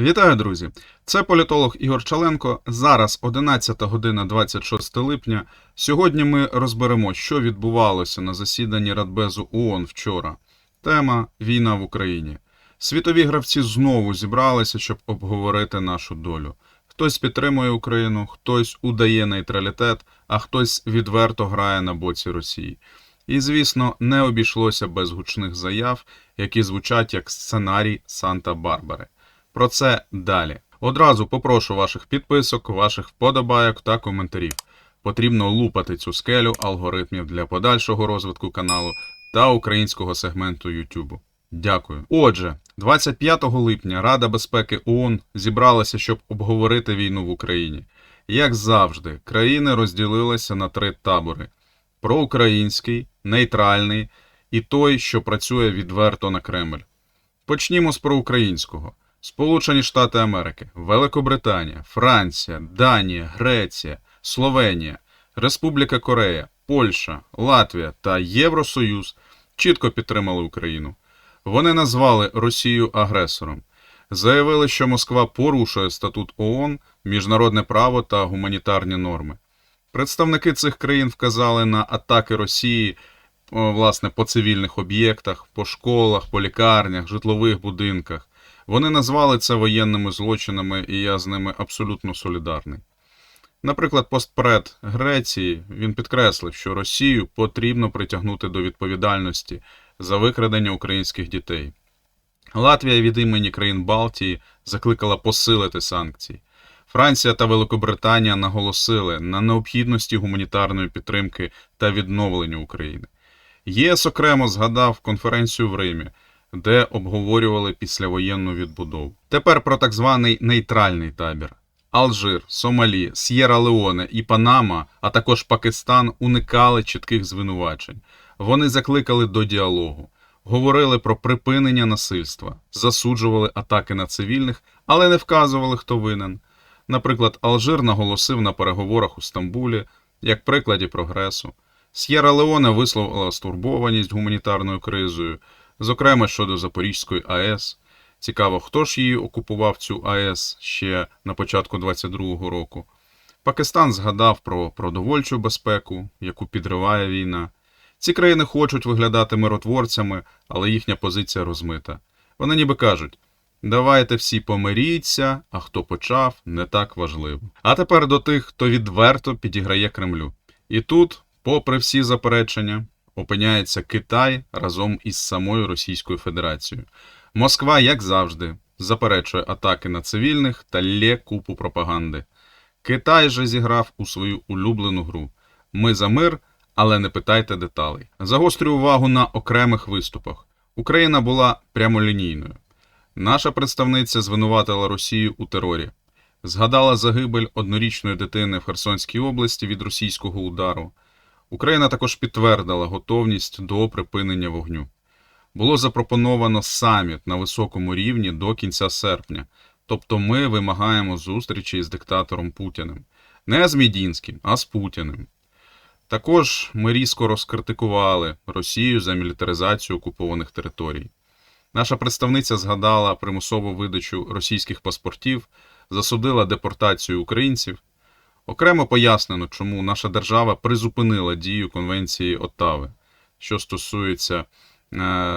Вітаю, друзі! Це політолог Ігор Чаленко. Зараз 11 година 26 липня. Сьогодні ми розберемо, що відбувалося на засіданні Радбезу ООН вчора. Тема війна в Україні. Світові гравці знову зібралися, щоб обговорити нашу долю. Хтось підтримує Україну, хтось удає нейтралітет, а хтось відверто грає на боці Росії. І, звісно, не обійшлося без гучних заяв, які звучать як сценарій Санта-Барбари. Про це далі. Одразу попрошу ваших підписок, ваших вподобайок та коментарів. Потрібно лупати цю скелю алгоритмів для подальшого розвитку каналу та українського сегменту YouTube. Дякую. Отже, 25 липня Рада безпеки ООН зібралася, щоб обговорити війну в Україні. Як завжди, країни розділилися на три табори: проукраїнський, нейтральний і той, що працює відверто на Кремль. Почнімо з проукраїнського. Сполучені Штати Америки, Великобританія, Франція, Данія, Греція, Словенія, Республіка Корея, Польща, Латвія та Євросоюз чітко підтримали Україну. Вони назвали Росію агресором, заявили, що Москва порушує статут ООН, міжнародне право та гуманітарні норми. Представники цих країн вказали на атаки Росії власне по цивільних об'єктах, по школах, по лікарнях, житлових будинках. Вони назвали це воєнними злочинами, і я з ними абсолютно солідарний. Наприклад, постпред Греції він підкреслив, що Росію потрібно притягнути до відповідальності за викрадення українських дітей. Латвія від імені країн Балтії закликала посилити санкції. Франція та Великобританія наголосили на необхідності гуманітарної підтримки та відновлення України. ЄС окремо згадав конференцію в Римі, де обговорювали післявоєнну відбудову. Тепер про так званий нейтральний табір. Алжир, Сомалі, С'єра Леоне і Панама, а також Пакистан уникали чітких звинувачень. Вони закликали до діалогу, говорили про припинення насильства, засуджували атаки на цивільних, але не вказували, хто винен. Наприклад, Алжир наголосив на переговорах у Стамбулі як прикладі прогресу. С'єра Леоне висловила стурбованість гуманітарною кризою, зокрема щодо Запорізької АЕС. Цікаво, хто ж її окупував цю АЕС ще на початку 22-го року. Пакистан згадав про продовольчу безпеку, яку підриває війна. Ці країни хочуть виглядати миротворцями, але їхня позиція розмита. Вони ніби кажуть: давайте всі помиріться, а хто почав, не так важливо. А тепер до тих, хто відверто підіграє Кремлю. І тут, попри всі заперечення, опиняється Китай разом із самою Російською Федерацією. Москва, як завжди, заперечує атаки на цивільних та лє купу пропаганди. Китай же зіграв у свою улюблену гру. Ми за мир, але не питайте деталей. Загострюю увагу на окремих виступах. Україна була прямолінійною. Наша представниця звинуватила Росію у терорі. Згадала загибель однорічної дитини в Херсонській області від російського удару. Україна також підтвердила готовність до припинення вогню. Було запропоновано саміт на високому рівні до кінця серпня, тобто ми вимагаємо зустрічі з диктатором Путіним. Не з Мідінським, а з Путіним. Також ми різко розкритикували Росію за мілітаризацію окупованих територій. Наша представниця згадала примусову видачу російських паспортів, засудила депортацію українців. Окремо пояснено, чому наша держава призупинила дію Конвенції Оттави, що стосується е,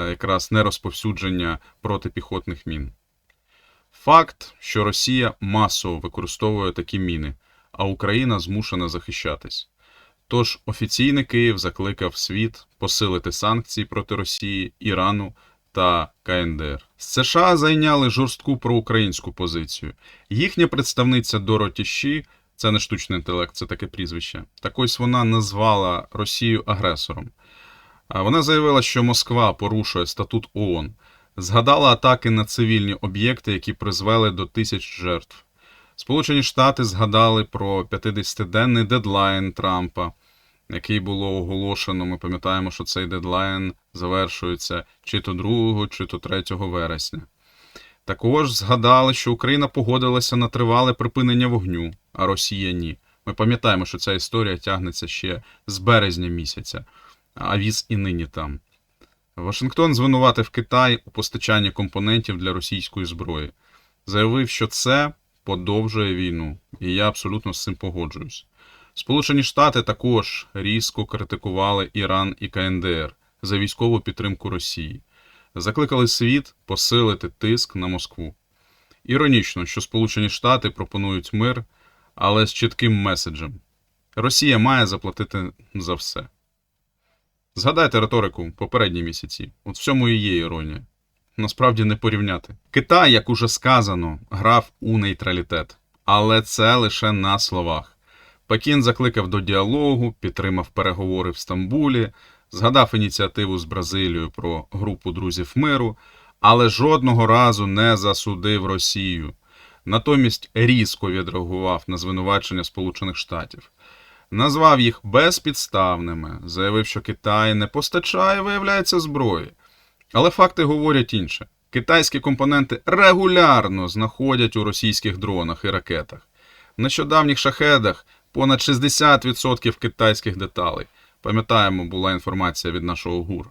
якраз нерозповсюдження протипіхотних мін. Факт, що Росія масово використовує такі міни, а Україна змушена захищатись. Тож офіційний Київ закликав світ посилити санкції проти Росії, Ірану та КНДР. США зайняли жорстку проукраїнську позицію. Їхня представниця Дороті Ші, це не штучний інтелект, це таке прізвище. Так ось вона назвала Росію агресором. Вона заявила, що Москва порушує статут ООН, згадала атаки на цивільні об'єкти, які призвели до тисяч жертв. Сполучені Штати згадали про 50-денний дедлайн Трампа, який було оголошено. Ми пам'ятаємо, що цей дедлайн завершується чи то 2, чи то 3 вересня. Також згадали, що Україна погодилася на тривале припинення вогню, а Росія ні. Ми пам'ятаємо, що ця історія тягнеться ще з березня місяця, а віз і нині там. Вашингтон звинуватив Китай у постачанні компонентів для російської зброї. заявив, що це подовжує війну, і я абсолютно з цим погоджуюсь. Сполучені Штати також різко критикували Іран і КНДР за військову підтримку Росії, закликали світ посилити тиск на Москву. Іронічно, що Сполучені Штати пропонують мир, але з чітким меседжем: Росія має заплатити за все. Згадайте риторику попередні місяці. От в цьому і є іронія. Насправді не порівняти. Китай, як уже сказано, грав у нейтралітет, але це лише на словах. Пекін закликав до діалогу, підтримав переговори в Стамбулі, згадав ініціативу з Бразилією про групу друзів миру, але жодного разу не засудив Росію. Натомість різко відреагував на звинувачення Сполучених Штатів. Назвав їх безпідставними, заявив, що Китай не постачає, виявляється, зброї. Але факти говорять інше: китайські компоненти регулярно знаходять у російських дронах і ракетах. В нещодавніх шахедах понад 60% китайських деталей. Пам'ятаємо, була інформація від нашого ГУР.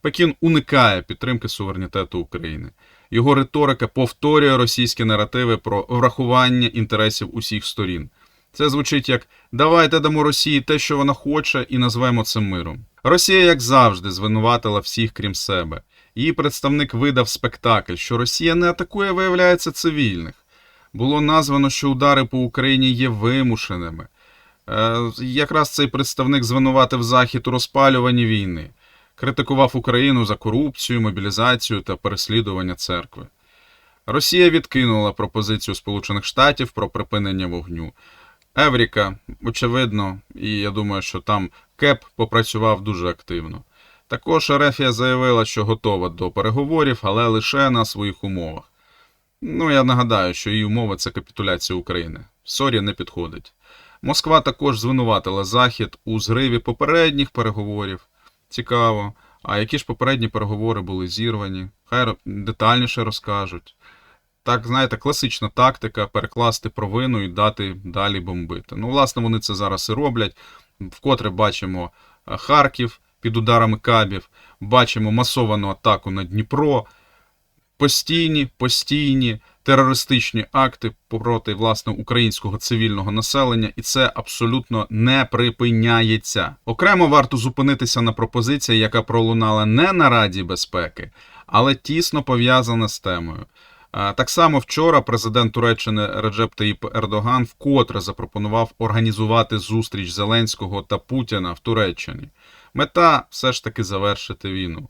Пекін уникає підтримки суверенітету України. Його риторика повторює російські наративи про врахування інтересів усіх сторін. Це звучить як давайте дамо Росії те, що вона хоче, і назвемо це миром. Росія, як завжди, звинуватила всіх, крім себе. Її представник видав спектакль, що Росія не атакує, виявляється, цивільних. Було названо, що удари по Україні є вимушеними. Е, якраз цей представник звинуватив Захід у розпалюванні війни, критикував Україну за корупцію, мобілізацію та переслідування церкви. Росія відкинула пропозицію Сполучених Штатів про припинення вогню. Евріка, очевидно, і я думаю, що там КЕП попрацював дуже активно. Також Ерефія заявила, що готова до переговорів, але лише на своїх умовах. Ну, я нагадаю, що її умова це капітуляція України. Сорі не підходить. Москва також звинуватила Захід у зриві попередніх переговорів. Цікаво. А які ж попередні переговори були зірвані? Хай детальніше розкажуть. Так, знаєте, класична тактика перекласти провину і дати далі бомбити. Ну, власне, вони це зараз і роблять. Вкотре бачимо е, Харків під ударами кабів, бачимо масовану атаку на Дніпро, постійні, постійні терористичні акти проти власне українського цивільного населення, і це абсолютно не припиняється. Окремо варто зупинитися на пропозиції, яка пролунала не на Раді безпеки, але тісно пов'язана з темою. Так само вчора президент Туреччини Реджеп Таїп Ердоган вкотре запропонував організувати зустріч Зеленського та Путіна в Туреччині. Мета все ж таки завершити війну.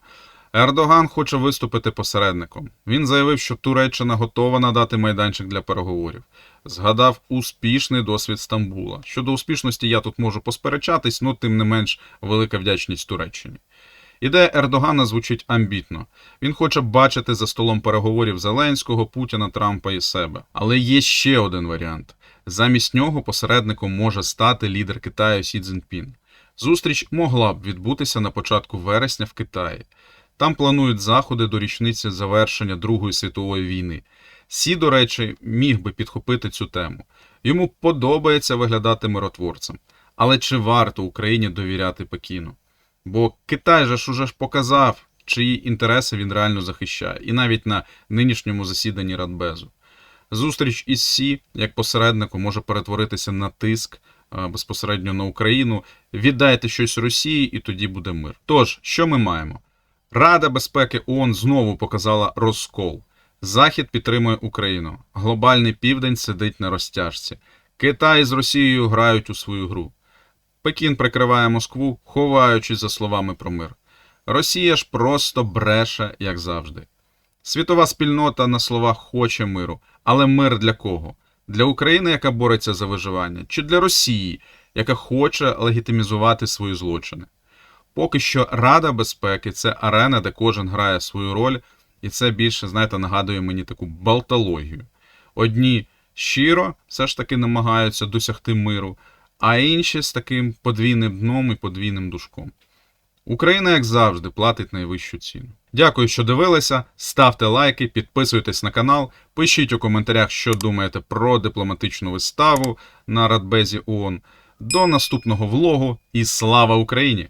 Ердоган хоче виступити посередником. Він заявив, що Туреччина готова надати майданчик для переговорів. Згадав успішний досвід Стамбула. Щодо успішності я тут можу посперечатись, але тим не менш велика вдячність Туреччині. Ідея Ердогана звучить амбітно. Він хоче бачити за столом переговорів Зеленського, Путіна, Трампа і себе. Але є ще один варіант. Замість нього посередником може стати лідер Китаю Сі Цзіньпін. Зустріч могла б відбутися на початку вересня в Китаї. Там планують заходи до річниці завершення Другої світової війни. Сі, до речі, міг би підхопити цю тему. Йому подобається виглядати миротворцем. Але чи варто Україні довіряти Пекіну? Бо Китай же ж уже ж показав, чиї інтереси він реально захищає, і навіть на нинішньому засіданні Радбезу. Зустріч із Сі як посереднику може перетворитися на тиск е, безпосередньо на Україну. Віддайте щось Росії, і тоді буде мир. Тож, що ми маємо? Рада безпеки ООН знову показала розкол. Захід підтримує Україну. Глобальний південь сидить на розтяжці. Китай з Росією грають у свою гру. Пекін прикриває Москву, ховаючись за словами про мир. Росія ж просто бреше, як завжди. Світова спільнота на словах хоче миру, але мир для кого? Для України, яка бореться за виживання, чи для Росії, яка хоче легітимізувати свої злочини? Поки що Рада безпеки це арена, де кожен грає свою роль, і це більше, знаєте, нагадує мені таку балтологію. Одні щиро все ж таки намагаються досягти миру, а інші з таким подвійним дном і подвійним душком. Україна, як завжди, платить найвищу ціну. Дякую, що дивилися. Ставте лайки, підписуйтесь на канал, пишіть у коментарях, що думаєте про дипломатичну виставу на Радбезі ООН. До наступного влогу і слава Україні!